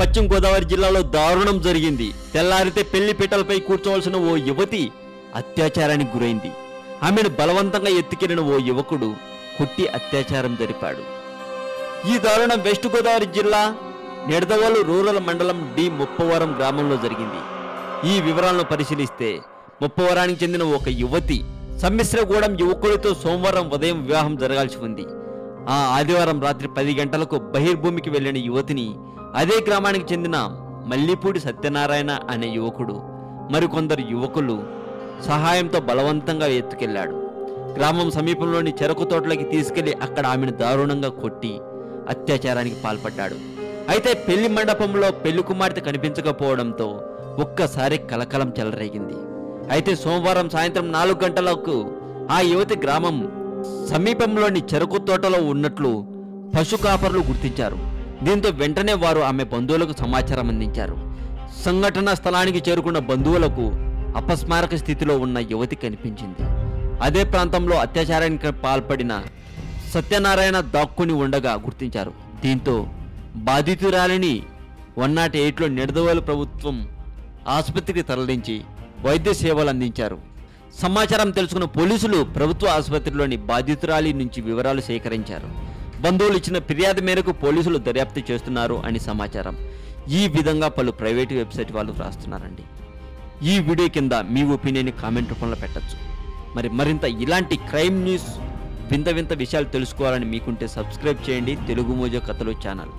పశ్చిమ గోదావరి జిల్లాలో దారుణం జరిగింది. తెల్లారితే పెళ్ళి పీటలపై కూర్చోవలసిన ఓ యువతి అత్యాచారానికి గురైంది. ఆమెను బలవంతంగా ఎత్తుకెళ్ళిన ఓ యువకుడు కొట్టి అత్యాచారం జరిపాడు. ఈ దారుణం వెస్ట్ గోదావరి జిల్లా నిడదవోలు రూరల్ మండలం డి ముప్పవరం గ్రామంలో జరిగింది. ఈ వివరాలను పరిశీలిస్తే ముప్పవరానికి చెందిన ఒక యువతి సమ్మిశ్రగూడెం యువకుడితో సోమవారం ఉదయం వివాహం జరగాల్సి ఉంది. ఆ ఆదివారం రాత్రి పది గంటలకు బహిర్భూమికి వెళ్ళిన యువతిని అదే గ్రామానికి చెందిన మల్లిపూడి సత్యనారాయణ అనే యువకుడు మరికొందరు యువకులు సహాయంతో బలవంతంగా ఎత్తుకెళ్ళాడు. గ్రామం సమీపంలోని చెరకు తోటలోకి తీసుకెళ్ళి అక్కడ ఆమెను దారుణంగా కొట్టి అత్యాచారానికి పాల్పడ్డాడు. అయితే పెళ్ళి మండపంలో పెళ్ళి కుమార్తె కనిపించకపోవడంతో ఒక్కసారి కలకలం చెలరేగింది. అయితే సోమవారం సాయంత్రం నాలుగు గంటలకు ఆ యువతి గ్రామం సమీపంలోని చెరకు తోటలో ఉన్నట్లు పశు కాపర్లు గుర్తించారు. దీంతో వెంటనే వారు ఆమె బంధువులకు సమాచారం అందించారు. సంఘటన స్థలానికి చేరుకున్న బంధువులకు అపస్మారక స్థితిలో ఉన్న యువతి కనిపించింది. అదే ప్రాంతంలో అత్యాచారానికి పాల్పడిన సత్యనారాయణ దాక్కుని ఉండగా గుర్తించారు. దీంతో బాధితురాలిని వన్ నాట్ ఎయిట్లో నిడదవోలు ప్రభుత్వం ఆసుపత్రికి తరలించి వైద్య సేవలు అందించారు. సమాచారం తెలుసుకున్న పోలీసులు ప్రభుత్వ ఆసుపత్రిలోని బాధితురాలి నుంచి వివరాలు సేకరించారు. బంధువులు ఇచ్చిన ఫిర్యాదు మేరకు పోలీసులు దర్యాప్తు చేస్తున్నారు అని సమాచారం. ఈ విధంగా పలు ప్రైవేటు వెబ్సైట్ వాళ్ళు రాస్తున్నారండి ఈ వీడియో కింద మీ ఒపీనియన్ కామెంట్ రూపంలో పెట్టచ్చు. మరి మరింత ఇలాంటి క్రైమ్ న్యూస్ వింత వింత విషయాలు తెలుసుకోవాలని మీకుంటే సబ్స్క్రైబ్ చేయండి. తెలుగు మోజో కథలు ఛానల్.